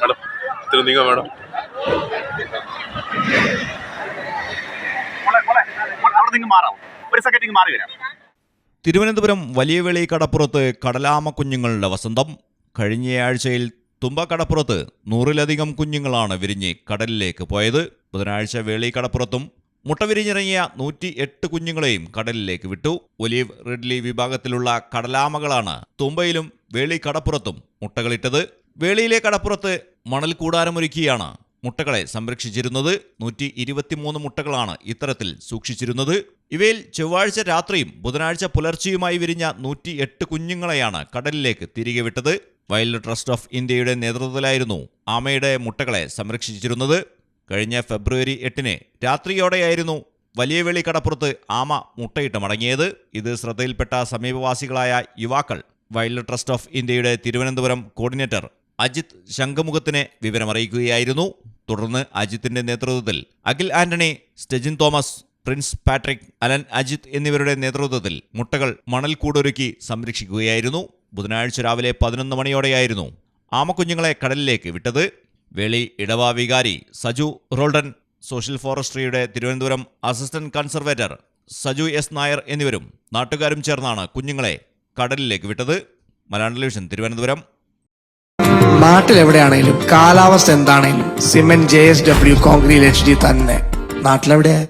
Madam ഇത്തിരി നീങ്ങോ madam? Thiruvananthapuram Valiyaveli കടപ്പുറത്ത് കടലാമ കുഞ്ഞുങ്ങളുടെ വസന്തം. കഴിഞ്ഞയാഴ്ചയിൽ തുമ്പ കടപ്പുറത്ത് നൂറിലധികം കുഞ്ഞുങ്ങളാണ് വിരിഞ്ഞ് കടലിലേക്ക് പോയത്. ബുധനാഴ്ച വേളി കടപ്പുറത്തും മുട്ട വിരിഞ്ഞിറങ്ങിയ നൂറ്റി എട്ട് കുഞ്ഞുങ്ങളെയും കടലിലേക്ക് വിട്ടു. ഒലീവ് റിഡ്ലി വിഭാഗത്തിലുള്ള കടലാമകളാണ് തുമ്പയിലും വേളി കടപ്പുറത്തും മുട്ടകളിട്ടത്. വേളിയിലെ കടപ്പുറത്ത് മണൽ കൂടാരമൊരുക്കിയാണ് മുട്ടകളെ സംരക്ഷിച്ചിരുന്നത്. നൂറ്റി ഇരുപത്തിമൂന്ന് മുട്ടകളാണ് ഇത്തരത്തിൽ സൂക്ഷിച്ചിരുന്നത്. ഇവയിൽ ചൊവ്വാഴ്ച രാത്രിയും ബുധനാഴ്ച പുലർച്ചെയുമായി വിരിഞ്ഞ നൂറ്റി എട്ട് കുഞ്ഞുങ്ങളെയാണ് കടലിലേക്ക് തിരികെ വിട്ടത്. വൈൽഡ് ട്രസ്റ്റ് ഓഫ് ഇന്ത്യയുടെ നേതൃത്വത്തിലായിരുന്നു ആമയുടെ മുട്ടകളെ സംരക്ഷിച്ചിരുന്നത്. കഴിഞ്ഞ ഫെബ്രുവരി എട്ടിന് രാത്രിയോടെയായിരുന്നു വലിയ വെളി കടപ്പുറത്ത് ആമ മുട്ടയിട്ട് മടങ്ങിയത്. ഇത് ശ്രദ്ധയിൽപ്പെട്ട സമീപവാസികളായ യുവാക്കൾ. വൈൽഡ് ട്രസ്റ്റ് ഓഫ് ഇന്ത്യയുടെ തിരുവനന്തപുരം കോർഡിനേറ്റർ അജിത് ശംഖമുഖത്തിനെ വിവരമറിയിക്കുകയായിരുന്നു. തുടർന്ന് അജിത്തിന്റെ നേതൃത്വത്തിൽ Akhil Antony Stejin Thomas Prince Patrick Allen Ajith എന്നിവരുടെ നേതൃത്വത്തിൽ മുട്ടകൾ മണൽ കൂടൊരുക്കി സംരക്ഷിക്കുകയായിരുന്നു. ബുധനാഴ്ച രാവിലെ പതിനൊന്ന് മണിയോടെയായിരുന്നു ആമക്കുഞ്ഞുങ്ങളെ കടലിലേക്ക് വിട്ടത്. വേളി ഇടവ വികാരി Saju Roldan social ഫോറസ്ട്രിയുടെ Thiruvananthapuram assistant conservator Saju S Nair എന്നിവരും നാട്ടുകാരും ചേർന്നാണ് കുഞ്ഞുങ്ങളെ കടലിലേക്ക് വിട്ടത്. മലയാളം ടെലിവിഷൻ തിരുവനന്തപുരം. നാട്ടിലെവിടെയാണെങ്കിലും കാലാവസ്ഥ എന്താണെങ്കിലും cement J S W concrete H D തന്നെ. നാട്ടിലെവിടെയാ?